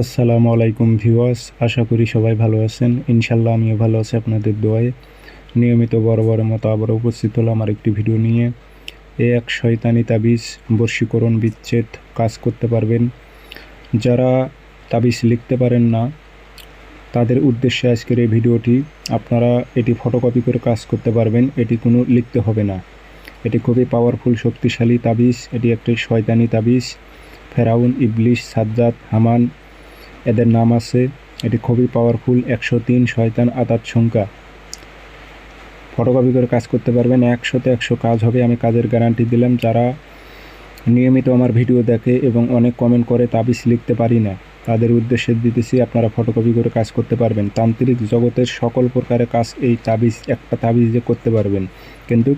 আসসালামু আলাইকুম ভিউয়ার্স, আশা করি সবাই ভালো আছেন। ইনশাল্লাহ আমিও ভালো আছি আপনাদের দোয়ায়। নিয়মিত বড় বড় মতো আবার উপস্থিত হলো আমার একটি ভিডিও নিয়ে। এ এক শয়তানি তাবিজ, বর্ষীকরণ বিচ্ছেদ কাজ করতে পারবেন। যারা তাবিজ লিখতে পারেন না, তাদের উদ্দেশ্যে আজকের এই ভিডিওটি, আপনারা এটি ফটোকপি করে কাজ করতে পারবেন, এটি কোনো লিখতে হবে না। এটি খুবই পাওয়ারফুল শক্তিশালী তাবিজ, এটি একটি শয়তানি তাবিজ। ফেরাউন ইবলিশ সাজ্জাদ, হামান এদের নাম আছে, এটি খুবই পাওয়ারফুল একশো তিন শয়তান আতাত সংখ্যা। ফটোকপি করে কাজ করতে পারবেন, একশোতে একশো কাজ হবে, আমি কাজের গ্যারান্টি দিলাম। যারা নিয়মিত আমার ভিডিও দেখে এবং অনেক কমেন্ট করে, তাবিজ লিখতে পারি না। তাদের উদ্দেশ্যে দিতেছি, আপনারা ফটোকপি করে কাজ করতে পারবেন। তান্ত্রিক জগতের সকল প্রকারের কাজ এই তাবিজ, একটা তাবিজে করতে পারবেন। কিন্তু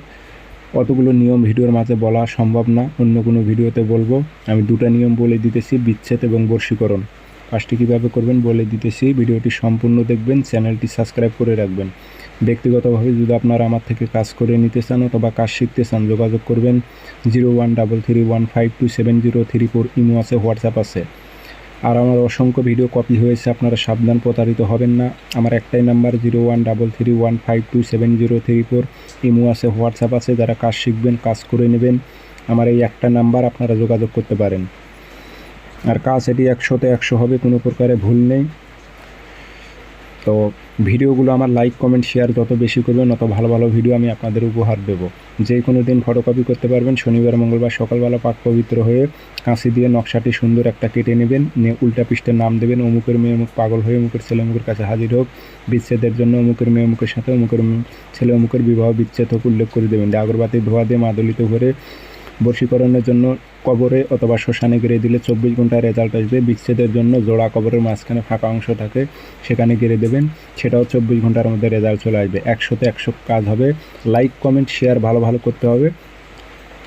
অতগুলো নিয়ম ভিডিওর মাঝে বলা সম্ভব না, অন্য কোনো ভিডিওতে বলব। আমি দুটো নিয়ম বলে দিতেছি, বিচ্ছেদ এবং বর্ষীকরণ। কাজটি কীভাবে করবেন বলে দিতেছি। ভিডিওটি সম্পূর্ণ দেখবেন, চ্যানেলটি সাবস্ক্রাইব করে রাখবেন। ব্যক্তিগতভাবে যদি আপনারা আমার থেকে কাজ করে নিতে চান অথবা কাজ শিখতে চান, যোগাযোগ করবেন zero one double three one five two seven zero three four, imo আছে, হোয়াটসঅ্যাপ আছে। আর আমার অসংখ্য ভিডিও কপি হয়েছে, আপনারা সাবধান প্রতারিত হবেন না। আমার একটাই number, zero one double three one five two seven zero three four, imo আছে, হোয়াটসঅ্যাপ আছে, যারা কাজ শিখবেন, কাজ করে নেবেন, আমার এই একটা নাম্বার আপনারা যোগাযোগ করতে পারেন। আর কাজ এটি একশোতে একশো হবে, কোনো প্রকারে ভুল নেই। তো ভিডিওগুলো আমার লাইক, কমেন্ট, শেয়ার যত বেশি করবেন তত ভালো ভালো ভিডিও আমি আপনাদের উপহার দেব। যে কোনো দিন ফটোকপি করতে পারবেন, শনিবার, মঙ্গলবার, সকালবেলা পাক পবিত্র হয়ে কাঁচি দিয়ে নকশাটি সুন্দর একটা কেটে নেবেন, নিয়ে উল্টা পৃষ্ঠের নাম দেবেন, অমুকের মেয়ে অমুক পাগল হয়ে অমুকের ছেলে অমুকের কাছে হাজির হোক, বিচ্ছেদের জন্য অমুকের মেয়ে অমুকের সাথে, অমুকের ছেলে অমুকের বিবাহ বিচ্ছেদ হোক উল্লেখ করে দেবেন। দিয়ে আগরবাতি ধোয়া দিয়ে মাদলিত ভরে বশীকরণের জন্য কবরে অথবা শ্মশানে গেড়ে দিলে চব্বিশ ঘণ্টা রেজাল্ট আসবে। বিচ্ছেদের জন্য জোড়া কবরের মাঝখানে ফাঁকা অংশ থাকে, সেখানে গেড়ে দেবেন। সেটাও চব্বিশ ঘণ্টার মধ্যে রেজাল্ট চলে আসবে। একশোতে একশো কাজ হবে। লাইক, কমেন্ট, শেয়ার ভালো ভালো করতে হবে।